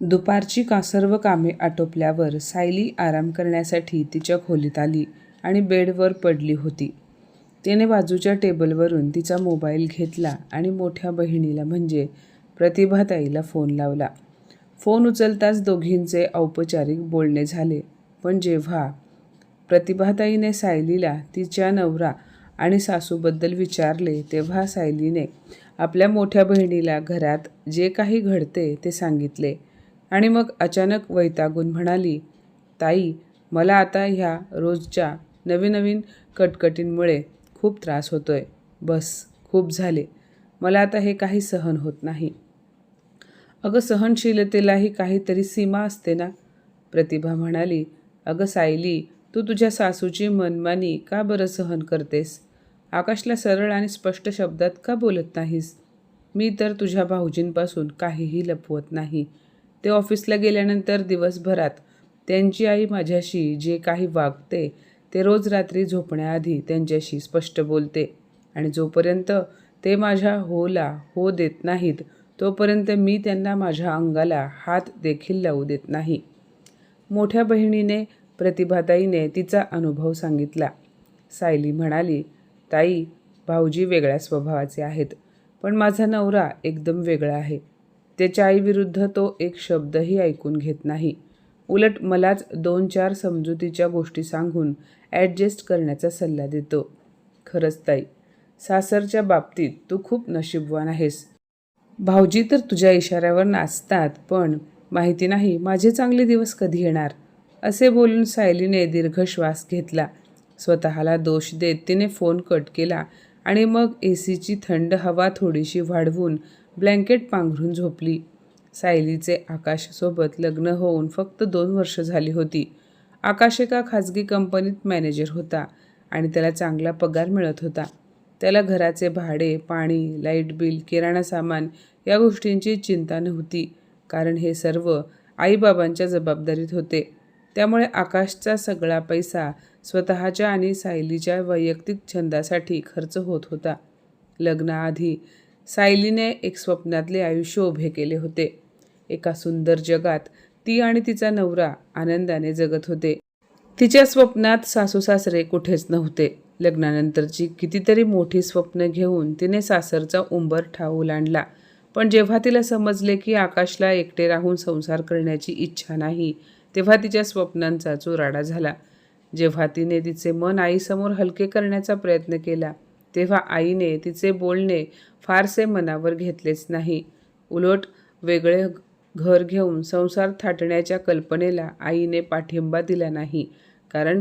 दुपारची का सर्व कामे आटोपल्यावर सायली आराम करण्यासाठी तिच्या खोलीत आली आणि बेडवर पडली होती. तिने बाजूच्या टेबलवरून तिचा मोबाईल घेतला आणि मोठ्या बहिणीला म्हणजे प्रतिभाताईला फोन लावला. फोन उचलताच दोघींचे औपचारिक बोलणे झाले पण जेव्हा प्रतिभाताईने सायलीला तिच्या नवरा आणि सासूबद्दल विचारले तेव्हा सायलीने आपल्या मोठ्या बहिणीला घरात जे काही घडते ते सांगितले. आणि मग अचानक वैतागून म्हणाली ताई मला आता ह्या रोजच्या नवीन नवीन कटकटींमुळे खूप त्रास होतोय. बस खूप झाले. मला आता हे काही सहन होत नाही. अगं सहनशीलतेलाही काहीतरी सीमा असते ना? प्रतिभा म्हणाली. अगं सायली तू तुझ्या सासूची मनमानी का बरं सहन करतेस? आकाशला सरळ आणि स्पष्ट शब्दात का बोलत नाहीस? मी तर तुझ्या भाऊजींपासून काहीही लपवत नाही. ते ऑफिसला गेल्यानंतर दिवसभरात त्यांची आई माझ्याशी जे काही वागते ते रोज रात्री झोपण्याआधी त्यांच्याशी स्पष्ट बोलते. आणि जोपर्यंत ते माझ्या होला हो देत नाहीत तोपर्यंत मी त्यांना माझ्या अंगाला हात देखील लावू देत नाही. मोठ्या बहिणीने प्रतिभाताईने तिचा अनुभव सांगितला. सायली म्हणाली ताई भाऊजी वेगळ्या स्वभावाचे आहेत पण माझा नवरा एकदम वेगळा आहे. त्याच्या आईविरुद्ध तो एक शब्दही ऐकून घेत नाही. उलट मलाच दोन चार समजुतीच्या गोष्टी सांगून ॲडजस्ट करण्याचा सल्ला देतो. खरंच ताई सासरच्या बाबतीत तू खूप नशीबवान आहेस. भाऊजी तर तुझ्या इशाऱ्यावर नाचतात पण माहिती नाही माझे चांगले दिवस कधी येणार? असे बोलून सायलीने दीर्घ श्वास घेतला. स्वतःला दोष देत तिने फोन कट केला आणि मग ए सीची थंड हवा थोडीशी वाढवून ब्लँकेट पांघरून झोपली. सायलीचे आकाशसोबत लग्न होऊन फक्त दोन वर्ष झाली होती. आकाश एका खाजगी कंपनीत मॅनेजर होता आणि त्याला चांगला पगार मिळत होता. त्याला घराचे भाडे पाणी लाइट बिल किराणा सामान या गोष्टींची चिंता नव्हती कारण हे सर्व आईबाबांच्या जबाबदारीत होते. त्यामुळे आकाशचा सगळा पैसा स्वतःच्या आणि सायलीच्या वैयक्तिक छंदासाठी खर्च होत होता. लग्नाआधी सायलीने एक स्वप्नातले आयुष्य उभे केले होते. एका सुंदर जगात ती आणि तिचा नवरा आनंदाने जगत होते. तिच्या स्वप्नात सासू सासरे कुठेच नव्हते. लग्नानंतरची कितीतरी मोठी स्वप्न घेऊन तिने सासरचा उंबर उंबरठा ओलांडला. पण जेव्हा तिला समजले की आकाशला एकटे राहून संसार करण्याची इच्छा नाही तेव्हा तिच्या स्वप्नांचा चुराडा झाला. जेव्हा तिने तिचे मन आईसमोर हलके करण्याचा प्रयत्न केला तेव्हा आईने तिचे बोलणे फारसे मनावर घेतलेच नाही. उलट वेगळे घर घेऊन संसार थाटण्याच्या कल्पनेला आईने पाठिंबा दिला नाही कारण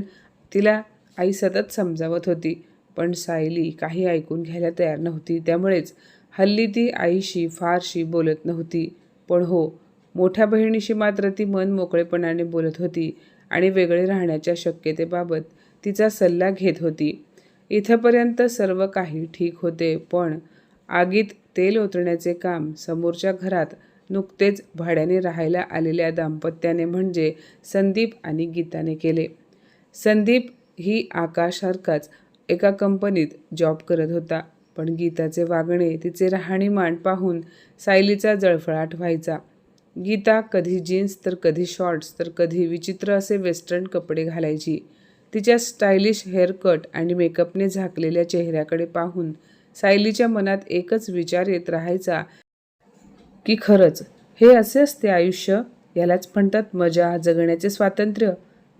तिला आई सतत समजावत होती. पण सायली काही ऐकून घ्यायला तयार नव्हती त्यामुळेच हल्ली ती आईशी फारशी बोलत नव्हती. पण हो मोठ्या बहिणीशी मात्र ती मन मोकळेपणाने बोलत होती आणि वेगळे राहण्याच्या शक्यतेबाबत तिचा सल्ला घेत होती. इथंपर्यंत सर्व काही ठीक होते पण आगीत तेल ओतण्याचे काम समोरच्या घरात नुकतेच भाड्याने राहायला आलेल्या दाम्पत्याने म्हणजे संदीप आणि गीताने केले. संदीप ही आकाशसारखाच एका कंपनीत जॉब करत होता पण गीताचे वागणे तिचे राहणीमान पाहून सायलीचा जळफळाट व्हायचा. गीता कधी जीन्स तर कधी शॉर्ट्स तर कधी विचित्र असे वेस्टर्न कपडे घालायची. तिच्या स्टायलिश हेअरकट आणि मेकअपने झाकलेल्या चेहऱ्याकडे पाहून सायलीच्या मनात एकच विचार येत राहायचा की खरंच हे असे असते आयुष्य? यालाच म्हणतात मजा जगण्याचे स्वातंत्र्य?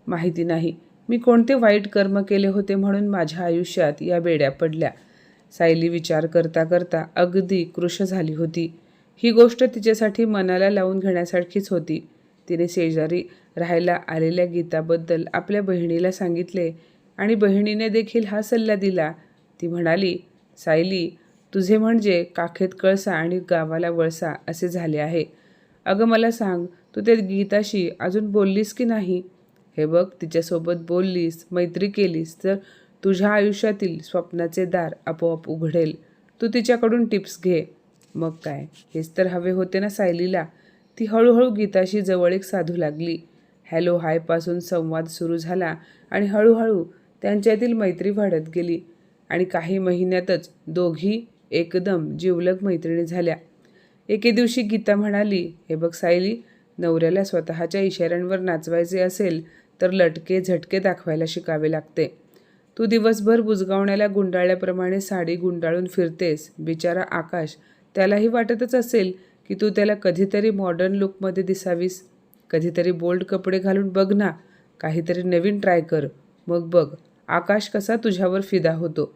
माहिती नाही. मी कोणते वाईट कर्म केले होते म्हणून माझ्या आयुष्यात या बेड्या पडल्या? सायली विचार करता करता अगदी कृश झाली होती. ही गोष्ट तिच्यासाठी मनाला लावून घेण्यासारखीच होती. तिने शेजारी राहायला आलेल्या गीताबद्दल आपल्या बहिणीला सांगितले आणि बहिणीने देखील हा सल्ला दिला. ती म्हणाली सायली तुझे म्हणजे काखेत कळसा आणि गावाला वळसा असे झाले आहे. अगं मला सांग तू त्या गीताशी अजून बोललीस की नाही? हे बघ तिच्यासोबत बोललीस मैत्री केलीस तर तुझ्या आयुष्यातील स्वप्नाचे दार आपोआप उघडेल. तू तिच्याकडून टिप्स घे. मग काय? हेच तर हवे होते ना सायलीला. ती हळूहळू गीताशी जवळ एक साधू लागली. हॅलो हायपासून संवाद सुरू झाला आणि हळूहळू त्यांच्यातील मैत्री वाढत गेली. आणि काही महिन्यातच दोघी एकदम जिवलग मैत्रिणी झाल्या. एके दिवशी गीता म्हणाली हे बघ सायली नवऱ्याला स्वतःच्या इशाऱ्यांवर नाचवायचे असेल तर लटके झटके दाखवायला शिकावे लागते. तू दिवसभर बुजगावण्याला गुंडाळल्याप्रमाणे साडी गुंडाळून फिरतेस बिचारा आकाश. त्यालाही वाटतच असेल की तू त्याला कधीतरी मॉडर्न लुकमध्ये दिसावीस. कधीतरी बोल्ड कपडे घालून बघ ना काहीतरी नवीन ट्राय कर. मग बघ आकाश कसा तुझ्यावर फिदा होतो.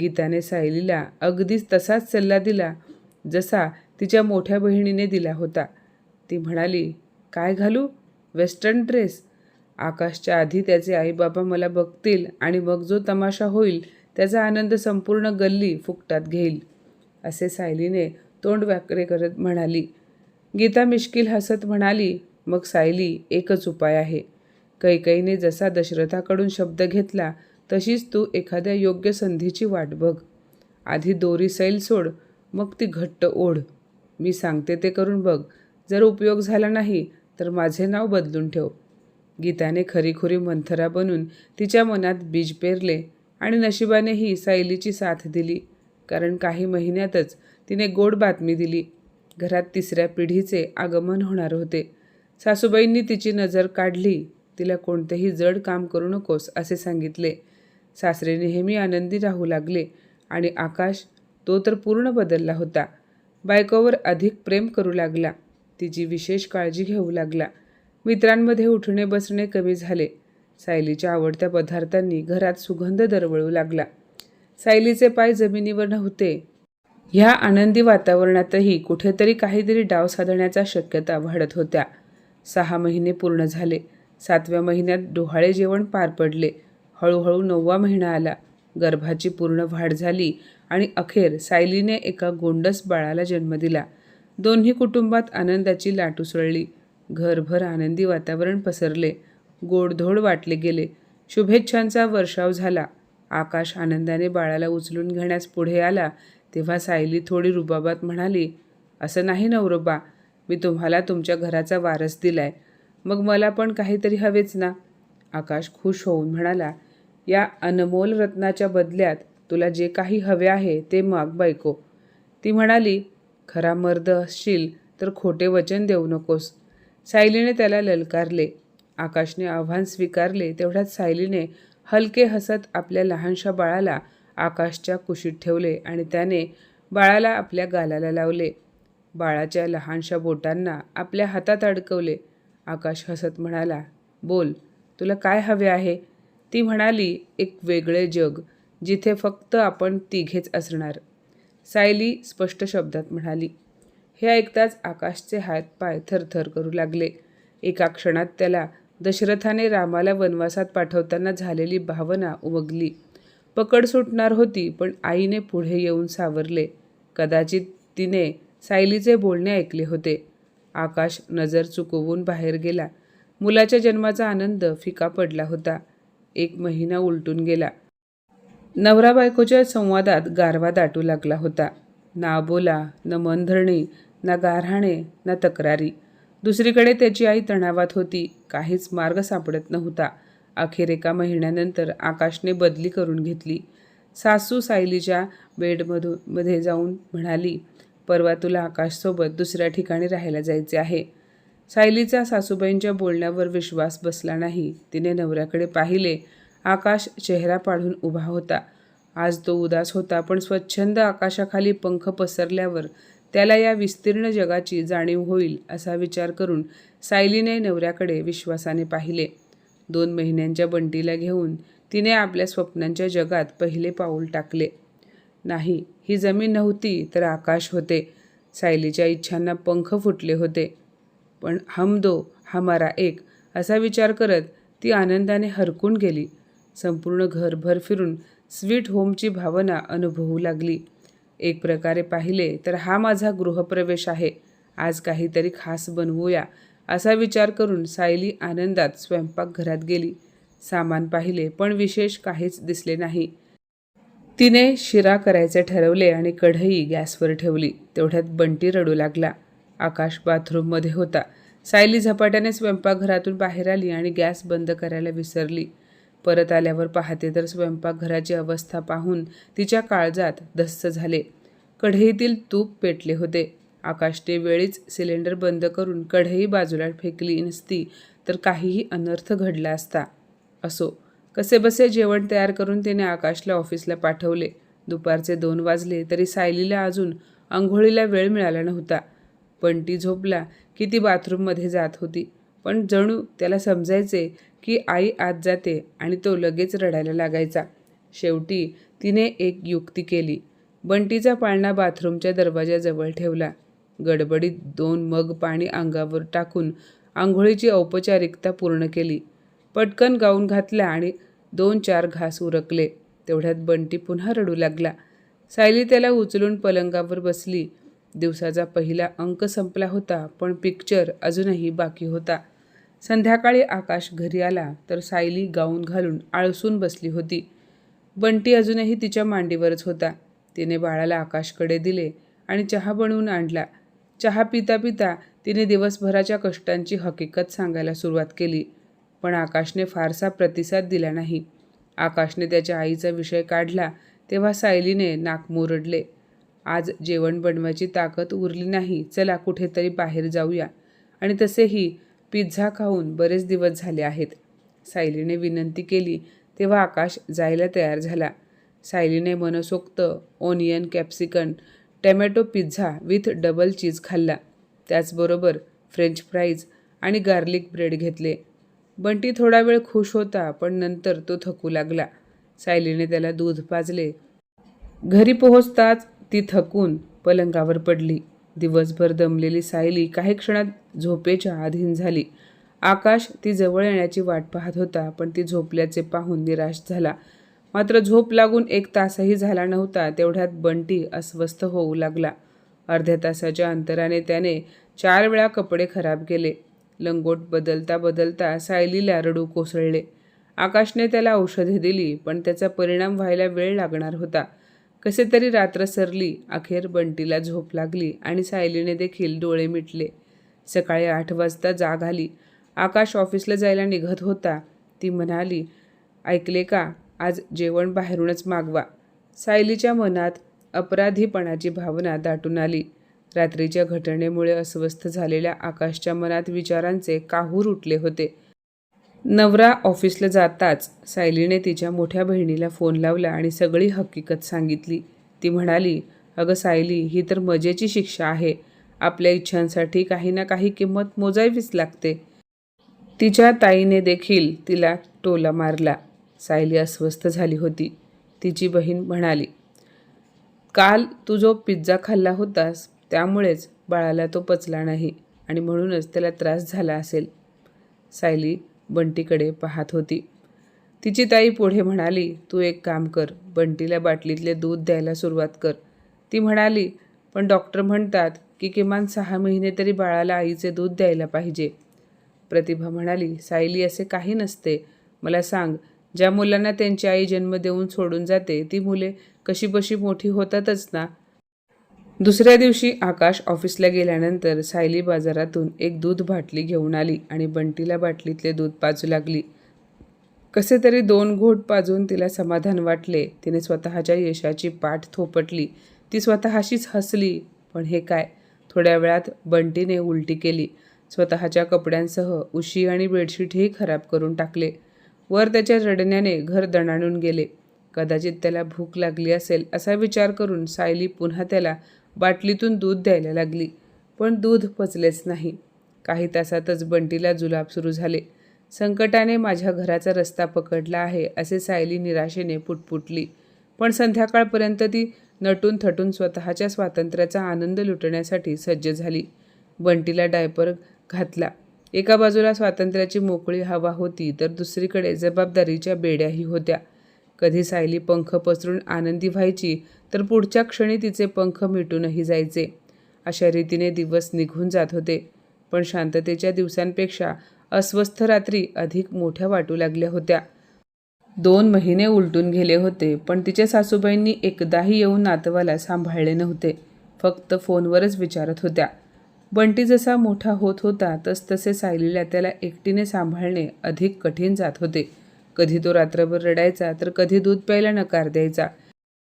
गीताने सायलीला अगदीच तसाच सल्ला दिला जसा तिच्या मोठ्या बहिणीने दिला होता. ती म्हणाली काय घालू? Western dress. आकाशच्या आधी त्याचे आईबाबा मला बघतील आणि मग जो तमाशा होईल त्याचा आनंद संपूर्ण गल्ली फुकटात घेईल. असे सायलीने तोंड व्याकरे करत म्हणाली. गीता मिश्किल हसत म्हणाली मग सायली एकच उपाय आहे. कैकईने जसा दशरथाकडून शब्द घेतला तशीच तू एखाद्या योग्य संधीची वाट बघ. आधी दोरी सैल सोड मग ती घट्ट ओढ. मी सांगते ते करून बघ. जर उपयोग झाला नाही तर माझे नाव बदलून ठेव. गीताने खरीखुरी मंथरा बनून तिच्या मनात बीज पेरले आणि नशिबानेही सायलीची साथ दिली. कारण काही महिन्यातच तिने गोड बातमी दिली. घरात तिसऱ्या पिढीचे आगमन होणार होते. सासूबाईंनी तिची नजर काढली. तिला कोणतेही जड काम करू नकोस असे सांगितले. सासरे नेहमी आनंदी राहू लागले आणि आकाश तो तर पूर्ण बदलला होता. बायकोवर अधिक प्रेम करू लागला. तिची विशेष काळजी घेऊ लागला. मित्रांमध्ये उठणे बसणे कमी झाले. सायलीच्या आवडत्या पदार्थांनी घरात सुगंध दरवळू लागला. सायलीचे पाय जमिनीवर नव्हते. ह्या आनंदी वातावरणातही कुठेतरी काहीतरी डाव साधण्याच्या शक्यता वाढत होत्या. सहा महिने पूर्ण झाले. सातव्या महिन्यात डोहाळे जेवण पार पडले. हळूहळू नववा महिना आला. गर्भाची पूर्ण वाढ झाली आणि अखेर सायलीने एका गोंडस बाळाला जन्म दिला. दोन्ही कुटुंबात आनंदाची लाट उसळली. घरभर आनंदी वातावरण पसरले. गोडधोड वाटले गेले. शुभेच्छांचा वर्षाव झाला. आकाश आनंदाने बाळाला उचलून घेण्यास पुढे आला तेव्हा सायली थोडी रुबाबात म्हणाली असं नाही नवरोबा. मी तुम्हाला तुमच्या घराचा वारस दिलाय. मग मला पण काहीतरी हवेच ना? आकाश खुश होऊन म्हणाला या अनमोल रत्नाच्या बदल्यात तुला जे काही हवे आहे ते माग बायको. ती म्हणाली खरा मर्द असशील तर खोटे वचन देऊ नकोस. सायलीने त्याला ललकारले. आकाशने आव्हान स्वीकारले तेवढ्यात सायलीने हलके हसत आपल्या लहानशा बाळाला आकाशच्या कुशीत ठेवले आणि त्याने बाळाला आपल्या गालाला लावले. बाळाच्या लहानशा बोटांना आपल्या हातात अडकवले. आकाश हसत म्हणाला बोल तुला काय हवे आहे? ती म्हणाली एक वेगळे जग जिथे फक्त आपण तिघेच असणार. सायली स्पष्ट शब्दात म्हणाली. हे ऐकताच आकाशचे हात पाय थरथर करू लागले. एका क्षणात त्याला दशरथाने रामाला वनवासात पाठवताना झालेली भावना उमगली. पकड सुटणार होती पण आईने पुढे येऊन सावरले. कदाचित तिने सायलीचे बोलणे ऐकले होते. आकाश नजर चुकवून बाहेर गेला. मुलाच्या जन्माचा आनंद फिका पडला होता. एक महिना उलटून गेला. नवरा बायकोच्या संवादात गारवा दाटू लागला होता. ना बोला न मन धरणे ना गारहाणे ना तक्रारी. दुसरीकडे त्याची आई तणावात होती. काहीच मार्ग सापडत नव्हता. अखेर एका महिन्यानंतर आकाशने बदली करून घेतली. सासू सायलीच्या बेडमधून मध्ये जाऊन म्हणाली परवा तुला आकाशसोबत दुसऱ्या ठिकाणी राहायला जायचे आहे. सायलीचा सासूबाईंच्या बोलण्यावर विश्वास बसला नाही. तिने नवऱ्याकडे पाहिले. आकाश चेहरा पाडून उभा होता. आज तो उदास होता पण स्वच्छंद आकाशाखाली पंख पसरल्यावर त्याला या विस्तीर्ण जगाची जाणीव होईल असा विचार करून सायलीने नवऱ्याकडे विश्वासाने पाहिले. दोन महिन्यांच्या बंटीला घेऊन तिने आपल्या स्वप्नांच्या जगात पहिले पाऊल टाकले. नाही ही जमीन नव्हती तर आकाश होते. सायलीच्या इच्छांना पंख फुटले होते. पण हम दो हमारा एक असा विचार करत ती आनंदाने हरकून गेली. संपूर्ण घरभर फिरून स्वीट होमची भावना अनुभवू लागली. एक प्रकारे पाहिले तर हा माझा गृहप्रवेश आहे. आज काहीतरी खास बनवूया असा विचार करून सायली आनंदात स्वयंपाकघरात गेली. सामान पाहिले पण विशेष काहीच दिसले नाही. तिने शिरा करायचे ठरवले आणि कढई गॅसवर ठेवली. तेवढ्यात बंटी रडू लागला. आकाश बाथरूममध्ये होता. सायली झपाट्याने स्वयंपाकघरातून बाहेर आली आणि गॅस बंद करायला विसरली. परत आल्यावर पाहते तर स्वयंपाकघराची अवस्था पाहून तिच्या काळजात धस्स झाले. कढईतील तूप पेटले होते. आकाशने वेळीच सिलेंडर बंद करून कढई बाजूला फेकली नसती तर काहीही अनर्थ घडला असता. असो. कसेबसे जेवण तयार करून तिने आकाशला ऑफिसला पाठवले. दुपारचे दोन वाजले तरी सायलीला अजून आंघोळीला वेळ मिळाला नव्हता. बंटी झोपला की ती बाथरूममध्ये जात होती. पण जणू त्याला समजायचे की आई आत जाते आणि तो लगेच रडायला लागायचा. शेवटी तिने एक युक्ती केली. बंटीचा पाळणा बाथरूमच्या दरवाजाजवळ ठेवला. गडबडीत दोन मग पाणी अंगावर टाकून आंघोळीची औपचारिकता पूर्ण केली. पटकन गाऊन घातला आणि दोन चार घास उरकले. तेवढ्यात बंटी पुन्हा रडू लागला. सायली त्याला उचलून पलंगावर बसली. दिवसाचा पहिला अंक संपला होता पण पिक्चर अजूनही बाकी होता. संध्याकाळी आकाश घरी आला तर सायली गाऊन घालून आळसून बसली होती. बंटी अजूनही तिच्या मांडीवरच होता. तिने बाळाला आकाशकडे दिले आणि चहा बनवून आणला. चहा पिता पिता तिने दिवसभराच्या कष्टांची हकीकत सांगायला सुरुवात केली. पण आकाशने फारसा प्रतिसाद दिला नाही. आकाशने त्याच्या आईचा विषय काढला तेव्हा सायलीने नाक मुरडले. आज जेवण बनवायची ताकद उरली नाही. चला कुठेतरी बाहेर जाऊया. आणि तसेही पिझ्झा खाऊन बरेच दिवस झाले आहेत. सायलीने विनंती केली तेव्हा आकाश जायला तयार झाला. सायलीने मनसोक्त onion capsicum tomato pizza with double cheese खाल्ला. त्याचबरोबर फ्रेंच फ्राईज आणि गार्लिक ब्रेड घेतले. बंटी थोडा वेळ खुश होता पण नंतर तो थकू लागला. सायलीने त्याला दूध पाजले. घरी पोहोचताच ती थकून पलंगावर पडली. दिवसभर दमलेली सायली काही क्षणात झोपेच्या अधीन झाली. आकाश ती जवळ येण्याची वाट पाहत होता पण ती झोपल्याचे पाहून निराश झाला. मात्र झोप लागून एक तासही झाला नव्हता तेवढ्यात बंटी अस्वस्थ होऊ लागला. अर्ध्या तासाच्या अंतराने त्याने चार वेळा कपडे खराब केले. लंगोट बदलता बदलता सायलीला रडू कोसळले. आकाशने त्याला औषधे दिली पण त्याचा परिणाम व्हायला वेळ लागणार होता. कसे तरी रात्र सरली अखेर बंटीला झोप लागली आणि सायलीने देखील डोळे मिटले. सकाळी आठ वाजता जाग आली. आकाश ऑफिसला जायला निघत होता. ती म्हणाली ऐकले का? आज जेवण बाहेरूनच मागवा. सायलीच्या मनात अपराधीपणाची भावना दाटून आली. रात्रीच्या घटनेमुळे अस्वस्थ झालेल्या आकाशच्या मनात विचारांचे काहूर उठले होते. नवरा ऑफिसला जाताच सायलीने तिच्या मोठ्या बहिणीला फोन लावला आणि सगळी हकीकत सांगितली. ती म्हणाली अगं सायली ही तर मजेची शिक्षा आहे. आपल्या इच्छांसाठी काही ना काही किंमत मोजावीच लागते. तिच्या ताईने देखील तिला टोला मारला. सायली अस्वस्थ झाली होती. तिची बहीण म्हणाली काल तू जो पिझ्झा खाल्ला होतास त्यामुळेच बाळाला तो पचला नाही आणि म्हणूनच त्याला त्रास झाला असेल. सायली बंटीकडे पाहत होती. तिची ताई पुढे म्हणाली तू एक काम कर बंटीला बाटलीतले दूध द्यायला सुरुवात कर. ती म्हणाली पण डॉक्टर म्हणतात की किमान सहा महिने तरी बाळाला आईचे दूध द्यायला पाहिजे. प्रतिभा म्हणाली सायली असे काही नसते. मला सांग ज्या मुलांना त्यांची आई जन्म देऊन सोडून जाते ती मुले कशी बशी मोठी होतातच ना? दुसऱ्या दिवशी आकाश ऑफिसला गेल्यानंतर सायली बाजारातून एक दूध बाटली घेऊन आली आणि बंटीला बाटलीतले दूध पाजू लागली. कसे तरी दोन घोट पाजून तिला समाधान वाटले. तिने स्वतःच्या यशाची पाठ थोपटली. ती स्वतःशीच हसली. पण हे काय? थोड्या वेळात बंटीने उलटी केली. स्वतःच्या कपड्यांसह उशी आणि बेडशीटही खराब करून टाकले. वर त्याच्या रडण्याने घर दणाणून गेले. कदाचित त्याला भूक लागली असेल असा विचार करून सायली पुन्हा त्याला बाटलीतून दूध द्यायला लागली. पण दूध पचलेच नाही. काही तासातच बंटीला जुलाब सुरू झाले. संकटाने माझ्या घराचा रस्ता पकडला आहे असे सायली निराशेने पुटपुटली. पण संध्याकाळपर्यंत ती नटून थटून स्वतःच्या स्वातंत्र्याचा आनंद लुटण्यासाठी सज्ज झाली. बंटीला डायपर घातला. एका बाजूला स्वातंत्र्याची मोकळी हवा होती तर दुसरीकडे जबाबदारीच्या बेड्याही होत्या. कधी सायली पंख पसरून आनंदी व्हायची तर पुढच्या क्षणी तिचे पंख मिटूनही जायचे. अशा रीतीने दिवस निघून जात होते. पण शांततेच्या दिवसांपेक्षा अस्वस्थ रात्री अधिक मोठ्या वाटू लागल्या होत्या. दोन महिने उलटून गेले होते पण तिच्या सासूबाईंनी एकदाही येऊन नातवाला सांभाळले नव्हते. फक्त फोनवरच विचारत होत्या. बंटी जसा मोठा होत होता तसतसे सायलीला त्याला एकटीने सांभाळणे अधिक कठीण जात होते. कधी तो रात्रभर रडायचा तर कधी दूध प्यायला नकार द्यायचा.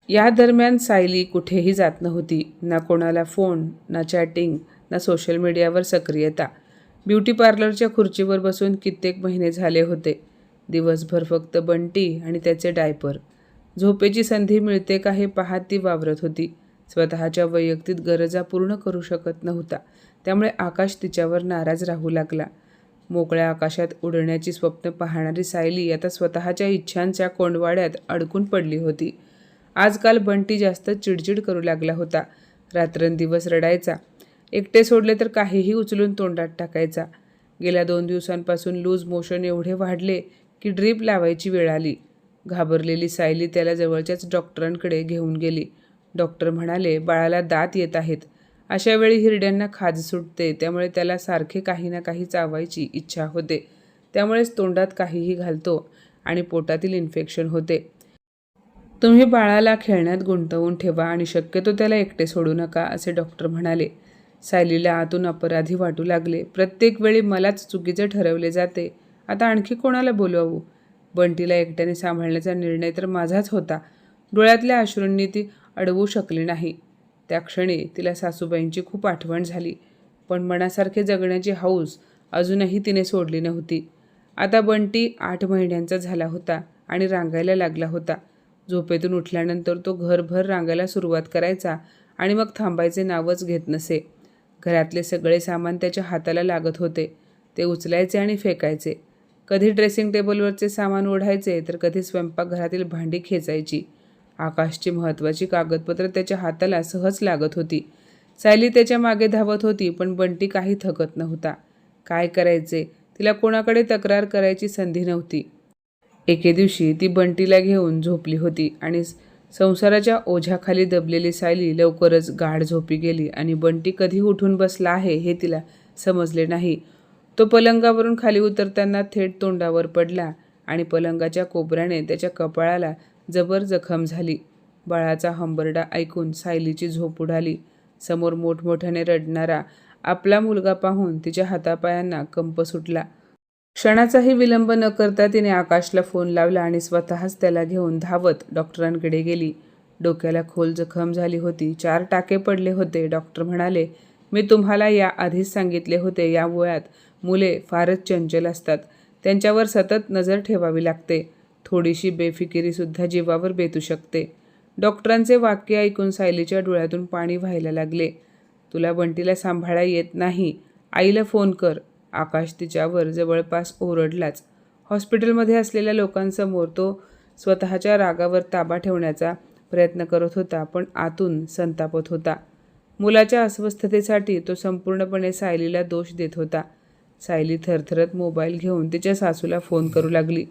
या दरम्यान सायली कुठेही जात नव्हती. ना कोणाला फोन ना चॅटिंग ना सोशल मीडियावर सक्रियता. ब्युटी पार्लरच्या खुर्चीवर बसून कित्येक महिने झाले होते. दिवसभर फक्त बंटी आणि त्याचे डायपर. झोपेची संधी मिळते का हे पाहत ती वावरत होती. स्वतःच्या वैयक्तिक गरजा पूर्ण करू शकत नव्हता. त्यामुळे आकाश तिच्यावर नाराज राहू लागला. मोकळ्या आकाशात उडण्याची स्वप्न पाहणारी सायली आता स्वतःच्या इच्छांच्या कोंडवाड्यात अडकून पडली होती. आजकाल बंटी जास्त चिडचिड करू लागला होता. रात्रंदिवस रडायचा. एकटे सोडले तर काहीही उचलून तोंडात टाकायचा. गेल्या दोन दिवसांपासून लूज मोशन एवढे वाढले की ड्रीप लावायची वेळ आली. घाबरलेली सायली त्याला जवळच्याच डॉक्टरांकडे घेऊन गेली. डॉक्टर म्हणाले बाळाला दात येत आहेत. अशा वेळी हिरड्यांना खाज सुटते. त्यामुळे त्याला सारखे काही ना काही चावायची इच्छा होते. त्यामुळेच तोंडात काहीही घालतो आणि पोटातील इन्फेक्शन होते. तुम्ही बाळाला खेळण्यात गुंतवून ठेवा आणि शक्यतो त्याला एकटे सोडू नका असे डॉक्टर म्हणाले. सायलीला आतून अपराधी वाटू लागले. प्रत्येक वेळी मलाच चुकीचे ठरवले जाते. आता आणखी कोणाला बोलवू बंटीला एकट्याने सांभाळण्याचा निर्णय तर माझाच होता. डोळ्यातल्या अश्रूंनी ती अडवू शकली नाही. त्या क्षणी तिला सासूबाईंची खूप आठवण झाली. पण मनासारखे जगण्याची हौस अजूनही तिने सोडली नव्हती. आता बंटी आठ महिन्यांचा झाला होता आणि रांगायला लागला होता. झोपेतून उठल्यानंतर तो घरभर रांगायला सुरुवात करायचा आणि मग थांबायचे नावच घेत नसे. घरातले सगळे सामान त्याच्या हाताला लागत होते. ते उचलायचे आणि फेकायचे. कधी ड्रेसिंग टेबलवरचे सामान ओढायचे तर कधी स्वयंपाकघरातील भांडी खेचायची. आकाशची महत्त्वाची कागदपत्र त्याच्या हाताला सहज लागत होती. सायली त्याच्यामागे धावत होती पण बंटी काही थकत नव्हता. काय करायचे? तिला कोणाकडे तक्रार करायची संधी नव्हती. एके दिवशी ती बंटीला घेऊन झोपली होती आणि संसाराच्या ओझ्याखाली दबलेली सायली लवकरच गाढ झोपी गेली आणि बंटी कधी उठून बसला आहे हे तिला समजले नाही. तो पलंगावरून खाली उतरताना थेट तोंडावर पडला आणि पलंगाच्या कोपऱ्याने त्याच्या कपाळाला जबर जखम झाली. बाळाचा हंबरडा ऐकून सायलीची झोप उडाली. समोर मोठमोठ्याने रडणारा आपला मुलगा पाहून तिच्या हातापायांना कंप सुटला. क्षणाचाही विलंब न करता तिने आकाशला फोन लावला आणि स्वतःच त्याला घेऊन धावत डॉक्टरांकडे गेली. डोक्याला खोल जखम झाली होती. चार टाके पडले होते. डॉक्टर म्हणाले मी तुम्हाला या आधीच सांगितले होते. या वयात मुले फारच चंचल असतात. त्यांच्यावर सतत नजर ठेवावी लागते. थोडीशी बेफिकिरीसुद्धा जीवावर बेतू शकते. डॉक्टरांचे वाक्य ऐकून सायलीच्या डोळ्यातून पाणी व्हायला लागले. तुला बंटीला सांभाळा येत नाही. आईला फोन कर. आकाश तिच्यावर जवळपास ओरडलाच. हॉस्पिटलमध्ये असलेल्या लोकांसमोर तो स्वतःच्या रागावर ताबा ठेवण्याचा प्रयत्न करत होता पण आतून संतापत होता. मुलाच्या अस्वस्थतेसाठी तो संपूर्णपणे सायलीला दोष देत होता. सायली थरथरत मोबाईल घेऊन तिच्या सासूला फोन करू लागली.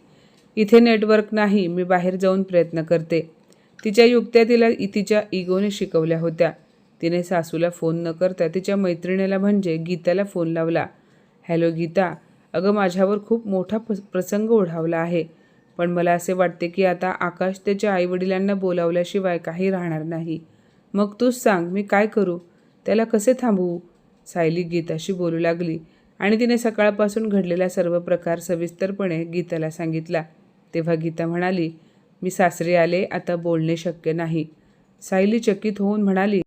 इथे नेटवर्क नाही मी बाहेर जाऊन प्रयत्न करते. तिच्या युक्त्या तिला इ- तिच्या इगोने शिकवल्या होत्या. तिने सासूला फोन न करता तिच्या मैत्रिणीला म्हणजे गीताला फोन लावला. हॅलो गीता. अगं माझ्यावर खूप मोठा प- प्रसंग ओढावला आहे. पण मला असे वाटते की आता आकाश त्याच्या आईवडिलांना बोलावल्याशिवाय काही राहणार नाही. मग तूच सांग मी काय करू? त्याला कसे थांबवू? सायली गीताशी बोलू लागली आणि तिने सकाळपासून घडलेला सर्व प्रकार सविस्तरपणे गीताला सांगितला. तेव्हा गीता म्हणाली मी सासरे आले आता बोलणे शक्य नाही. सायली चकित होऊन म्हणाली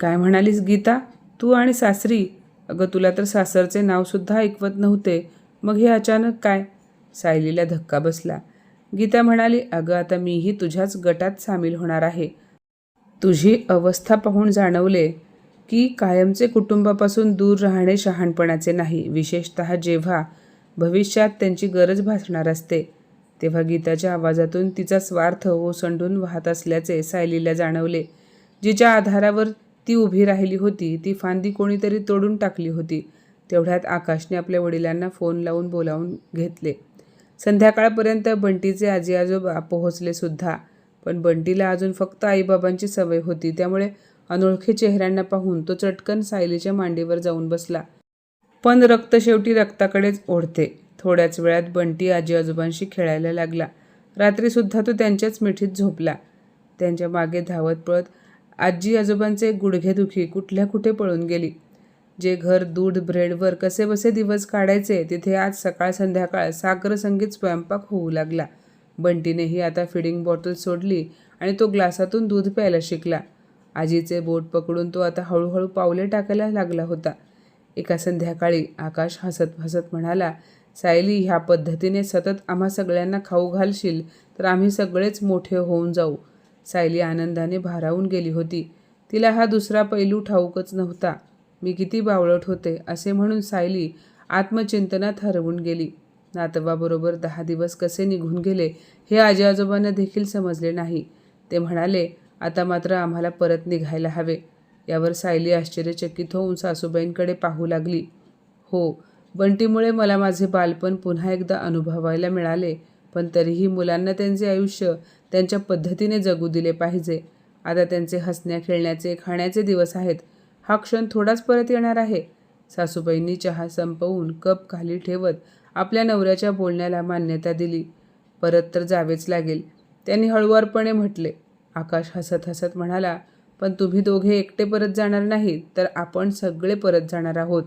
काय म्हणालीस गीता? तू आणि सासरी? अगं तुला तर सासरचे नावसुद्धा ऐकवत नव्हते. मग हे अचानक काय? सायलीला धक्का बसला. गीता म्हणाली अगं आता मीही तुझ्याच गटात सामील होणार आहे. तुझी अवस्था पाहून जाणवले की कायमचे कुटुंबापासून दूर राहणे शहाणपणाचे नाही. विशेषतः जेव्हा भविष्यात त्यांची गरज भासणार असते. तेव्हा गीताच्या आवाजातून तिचा स्वार्थ ओसंडून वाहत असल्याचे सायलीला जाणवले. जिच्या आधारावर ती उभी राहिली होती ती फांदी कोणीतरी तोडून टाकली होती. तेवढ्यात आकाशने आपल्या वडिलांना फोन लावून बोलावून घेतले. संध्याकाळपर्यंत बंटीचे आजी आजोबा पोहोचले सुद्धा पण बंटीला अजून फक्त आईबाबांची सवय होती. त्यामुळे अनोळखी चेहऱ्यांना पाहून तो चटकन सायलीच्या मांडीवर जाऊन बसला. पण रक्त शेवटी रक्ताकडेच ओढते. थोड्याच वेळात बंटी आजी आजोबांशी खेळायला लागला. रात्रीसुद्धा तो त्यांच्याच मिठीत झोपला. त्यांच्या मागे धावत पळत आजी आजोबांचे गुडघेदुखी कुठल्या कुठे पळून गेली. जे घर दूध ब्रेडवर कसे बसे दिवस काढायचे तिथे आज सकाळ संध्याकाळ सागर संगीत स्वयंपाक होऊ लागला. बंटीनेही आता फिडिंग बॉटल सोडली आणि तो ग्लासातून दूध प्यायला शिकला. आजीचे बोट पकडून तो आता हळूहळू पावले टाकायला लागला होता. एका संध्याकाळी आकाश हसत हसत म्हणाला सायली ह्या पद्धतीने सतत आम्हा सगळ्यांना खाऊ घालशील तर आम्ही सगळेच मोठे होऊन जाऊ. सायली आनंदाने भारावून गेली होती. तिला हा दुसरा पैलू ठाऊकच नव्हता. मी किती बावळट होते असे म्हणून सायली आत्मचिंतनात हरवून गेली. नातवाबरोबर दहा दिवस कसे निघून गेले हे आजी आजोबांना देखील समजले नाही. ते म्हणाले आता मात्र आम्हाला परत निघायला हवे. यावर सायली आश्चर्यचकित होऊन सासूबाईंकडे पाहू लागली. हो बंटीमुळे मला माझे बालपण पुन्हा एकदा अनुभवायला मिळाले पण तरीही मुलांना त्यांचे आयुष्य त्यांच्या पद्धतीने जगू दिले पाहिजे. आता त्यांचे हसण्या खेळण्याचे खाण्याचे दिवस आहेत. हा क्षण थोडाच परत येणार आहे. सासूबाईंनी चहा संपवून कप खाली ठेवत आपल्या नवऱ्याच्या बोलण्याला मान्यता दिली. परत तर जावेच लागेल. त्यांनी हळुवारपणे म्हटले आकाश हसत हसत म्हणाला पण तुम्ही दोघे एकटे परत जाणार नाही तर आपण सगळे परत जाणार आहोत.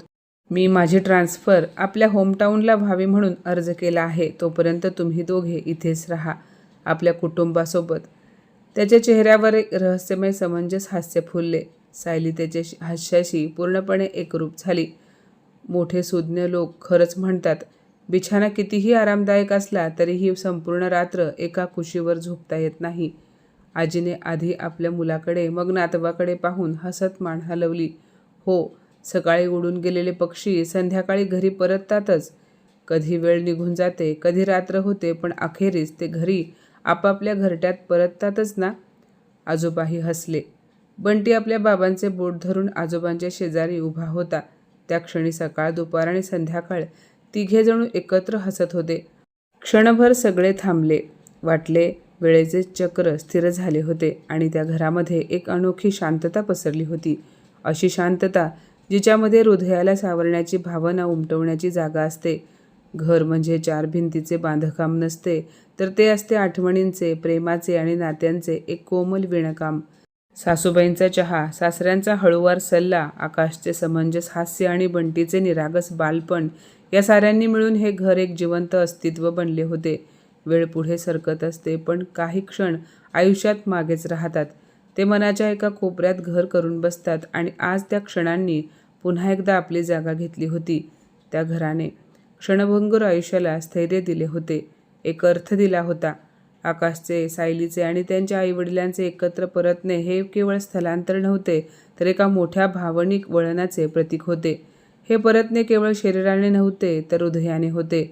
मी माझी ट्रान्सफर आपल्या होमटाऊनला व्हावी म्हणून अर्ज केला आहे तोपर्यंत तुम्ही दोघे इथेच राहा आपल्या कुटुंबासोबत. त्याच्या चेहऱ्यावर एक रहस्यमय समंजस हास्य फुलले. सायली त्याच्या हास्याशी पूर्णपणे एकरूप झाली. मोठे सुज्ञ लोक खरंच म्हणतात बिछाना कितीही आरामदायक असला तरीही संपूर्ण रात्र एका कुशीवर झोपता येत नाही. आजीने आधी आपल्या मुलाकडे मग नातवाकडे पाहून हसत मान हलवली. हो सकाळी उडून गेलेले पक्षी संध्याकाळी घरी परततातच. कधी वेळ निघून जाते कधी रात्र होते पण अखेरीस ते घरी आपापल्या घरट्यात परततातच ना? आजोबाही हसले. बंटी आपल्या बाबांचे बोट धरून आजोबांच्या शेजारी उभा होता. त्या क्षणी सकाळ दुपार आणि संध्याकाळ तिघे जणू एकत्र हसत होते. क्षणभर सगळे थांबले. वाटले वेळेचे चक्र स्थिर झाले होते आणि त्या घरामध्ये एक अनोखी शांतता पसरली होती. अशी शांतता जिच्यामध्ये हृदयाला सावरण्याची भावना उमटवण्याची जागा असते. घर म्हणजे चार भिंतीचे बांधकाम नसते तर ते असते आठवणींचे प्रेमाचे आणि नात्यांचे एक कोमल विणकाम. सासूबाईंचा चहा सासऱ्यांचा हळूवार सल्ला आकाशचे समंजस हास्य आणि बंटीचे निरागस बालपण या साऱ्यांनी मिळून हे घर एक जिवंत अस्तित्व बनले होते. वेळ पुढे सरकत असते पण काही क्षण आयुष्यात मागेच राहतात. ते मनाच्या एका कोपऱ्यात घर करून बसतात आणि आज त्या क्षणांनी पुन्हा एकदा आपली जागा घेतली होती. त्या घराने क्षणभंगूर आयुष्याला स्थैर्य दिले होते. एक अर्थ दिला होता. आकाशचे सायलीचे आणि त्यांच्या आईवडिलांचे एकत्र परतणे हे केवळ स्थलांतर नव्हते तर एका मोठ्या भावनिक वळणाचे प्रतीक होते. हे परतणे केवळ शरीराने नव्हते तर हृदयाने होते.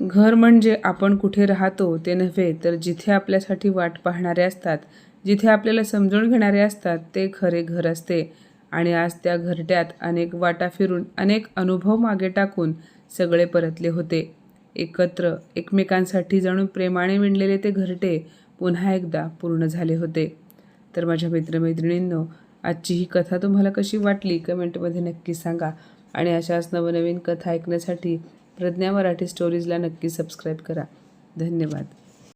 घर म्हणजे आपण कुठे राहतो ते नव्हे तर जिथे आपल्यासाठी वाट पाहणारे असतात जिथे आपल्याला समजून घेणारे असतात ते खरे घर असते. आणि आज त्या घरट्यात अनेक वाटा फिरून अनेक अनुभव मागे टाकून सगळे परतले होते. एकत्र एकमेकांसाठी जणू प्रेमाने विणलेले ते घरटे पुन्हा एकदा पूर्ण झाले होते. तर माझ्या मित्रमैत्रिणींनो आजची ही कथा तुम्हाला कशी वाटली कमेंटमध्ये नक्की सांगा आणि अशाच नवनवीन कथा ऐकण्यासाठी प्रज्ञा मराठी स्टोरीजला नक्की सबस्क्राईब करा. धन्यवाद.